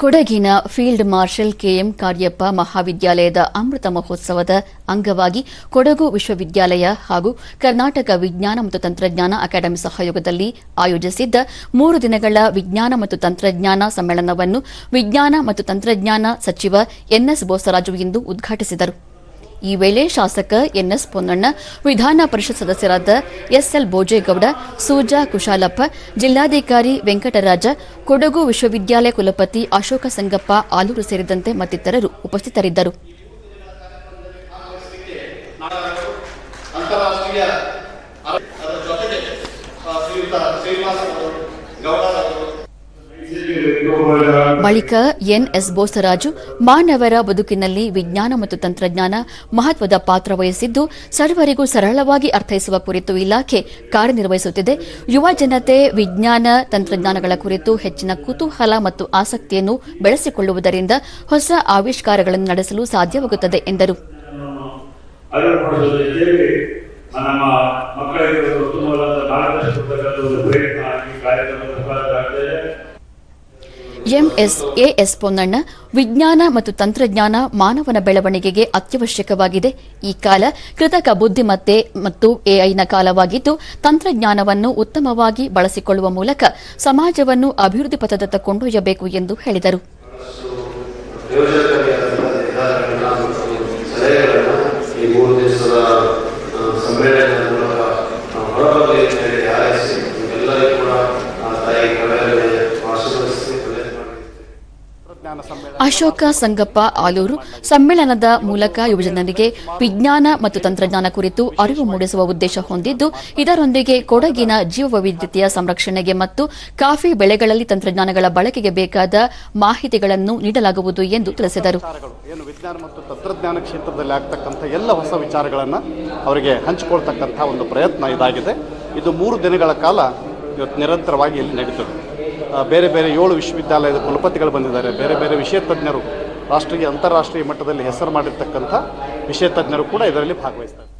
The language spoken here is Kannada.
ಕೊಡಗಿನ ಫೀಲ್ಡ್ ಮಾರ್ಷಲ್ ಕೆಎಂ ಕಾರ್ಯಪ್ಪ ಮಹಾವಿದ್ಯಾಲಯದ ಅಮೃತ ಮಹೋತ್ಸವದ ಅಂಗವಾಗಿ ಕೊಡಗು ವಿಶ್ವವಿದ್ಯಾಲಯ ಹಾಗೂ ಕರ್ನಾಟಕ ವಿಜ್ಞಾನ ಮತ್ತು ತಂತ್ರಜ್ಞಾನ ಅಕಾಡೆಮಿ ಸಹಯೋಗದಲ್ಲಿ ಆಯೋಜಿಸಿದ್ದ ಮೂರು ದಿನಗಳ ವಿಜ್ಞಾನ ಮತ್ತು ತಂತ್ರಜ್ಞಾನ ಸಮ್ಮೇಳನವನ್ನು ವಿಜ್ಞಾನ ಮತ್ತು ತಂತ್ರಜ್ಞಾನ ಸಚಿವ ಎನ್ಎಸ್ ಬೋಸರಾಜು ಇಂದು ಉದ್ಘಾಟಿಸಿದರು. ಈ ವೇಳೆ ಶಾಸಕ ಎನ್ಎಸ್ ಪೊನ್ನಣ್ಣ, ವಿಧಾನ ಪರಿಷತ್ ಸದಸ್ಯರಾದ ಎಸ್ಎಲ್ ಬೋಜೇಗೌಡ ಸೂಜಾ ಕುಶಾಲಪ್ಪ, ಜಿಲ್ಲಾಧಿಕಾರಿ ವೆಂಕಟರಾಜ, ಕೊಡಗು ವಿಶ್ವವಿದ್ಯಾಲಯ ಕುಲಪತಿ ಅಶೋಕ ಸಂಗಪ್ಪ ಆಲೂರು ಸೇರಿದಂತೆ ಮತ್ತಿತರರು ಉಪಸ್ಥಿತರಿದ್ದರು. ಅಂತಾರಾಷ್ಟ್ರೀಯ ಬಳಿಕ ಎನ್ಎಸ್ ಬೋಸರಾಜು ಮಾನವರ ಬದುಕಿನಲ್ಲಿ ವಿಜ್ಞಾನ ಮತ್ತು ತಂತ್ರಜ್ಞಾನ ಮಹತ್ವದ ಪಾತ್ರ ವಹಿಸಿದ್ದು, ಸರ್ವರಿಗೂ ಸರಳವಾಗಿ ಅರ್ಥೈಸುವ ಕುರಿತು ಇಲಾಖೆ ಕಾರ್ಯನಿರ್ವಹಿಸುತ್ತಿದೆ. ಯುವ ಜನತೆ ವಿಜ್ಞಾನ, ತಂತ್ರಜ್ಞಾನಗಳ ಕುರಿತು ಹೆಚ್ಚಿನ ಕುತೂಹಲ ಮತ್ತು ಆಸಕ್ತಿಯನ್ನು ಬೆಳೆಸಿಕೊಳ್ಳುವುದರಿಂದ ಹೊಸ ಆವಿಷ್ಕಾರಗಳನ್ನು ನಡೆಸಲು ಸಾಧ್ಯವಾಗುತ್ತದೆ, ಎಂದರು. ನಮ್ಮ ಮಕ್ಕಳಿಗೆ ಉತ್ತಮವಾದ ಮಾರ್ಗದರ್ಶಕ ಕಾರ್ಯಕ್ರಮದ ಪ್ರಯತ್ನ ಈ ಕಾರ್ಯಕ್ರಮ ಸಫಲವಾಗ್ತಾ ಇದೆ ಎಂಎಸ್ಎಎಸ್ ಪೊನ್ನಣ್ಣ, ವಿಜ್ಞಾನ ಮತ್ತು ತಂತ್ರಜ್ಞಾನ ಮಾನವನ ಬೆಳವಣಿಗೆಗೆ ಅತ್ಯವಶ್ಯಕವಾಗಿದೆ. ಈ ಕಾಲ ಕೃತಕ ಬುದ್ಧಿಮತ್ತೆ ಮತ್ತು ಎಐನ ಕಾಲವಾಗಿದ್ದು, ತಂತ್ರಜ್ಞಾನವನ್ನು ಉತ್ತಮವಾಗಿ ಬಳಸಿಕೊಳ್ಳುವ ಮೂಲಕ ಸಮಾಜವನ್ನು ಅಭಿವೃದ್ಧಿ ಪಥದತ್ತ ಕೊಂಡೊಯ್ಯಬೇಕು ಎಂದು ಹೇಳಿದರು. ಅಶೋಕ ಸಂಗಪ್ಪ ಆಲೂರು ಸಮ್ಮೇಳನದ ಮೂಲಕ ಯುವಜನರಿಗೆ ವಿಜ್ಞಾನ ಮತ್ತು ತಂತ್ರಜ್ಞಾನ ಕುರಿತು ಅರಿವು ಮೂಡಿಸುವ ಉದ್ದೇಶ ಹೊಂದಿದ್ದು, ಇದರೊಂದಿಗೆ ಕೊಡಗಿನ ಜೀವವೈವಿಧ್ಯತೆಯ ಸಂರಕ್ಷಣೆಗೆ ಮತ್ತು ಕಾಫಿ ಬೆಳೆಗಳಲ್ಲಿ ತಂತ್ರಜ್ಞಾನಗಳ ಬಳಕೆಗೆ ಬೇಕಾದ ಮಾಹಿತಿಗಳನ್ನು ನೀಡಲಾಗುವುದು ಎಂದು ತಿಳಿಸಿದರು. ಏನು ವಿಜ್ಞಾನ ಮತ್ತು ತಂತ್ರಜ್ಞಾನ ಕ್ಷೇತ್ರದಲ್ಲಿ ಆಗ್ತಕ್ಕಂಥ ಎಲ್ಲ ಹೊಸ ವಿಚಾರಗಳನ್ನು ಅವರಿಗೆ ಹಂಚಿಕೊಳ್ತಕ್ಕಂಥ ಒಂದು ಪ್ರಯತ್ನ ಇದಾಗಿದೆ. ಇದು ಮೂರು ದಿನಗಳ ಕಾಲ ಇವತ್ತು ನಿರಂತರವಾಗಿ ಇಲ್ಲಿ ನಡೀತದೆ. ಬೇರೆ ಬೇರೆ ಏಳು ವಿಶ್ವವಿದ್ಯಾಲಯದ ಕುಲಪತಿಗಳು ಬಂದಿದ್ದಾರೆ. ಬೇರೆ ಬೇರೆ ವಿಷಯ ತಜ್ಞರು ರಾಷ್ಟ್ರೀಯ ಅಂತಾರಾಷ್ಟ್ರೀಯ ಮಟ್ಟದಲ್ಲಿ ಹೆಸರು ಮಾಡಿರ್ತಕ್ಕಂಥ ವಿಷಯ ತಜ್ಞರು ಕೂಡ ಇದರಲ್ಲಿ ಭಾಗವಹಿಸ್ತಾರೆ.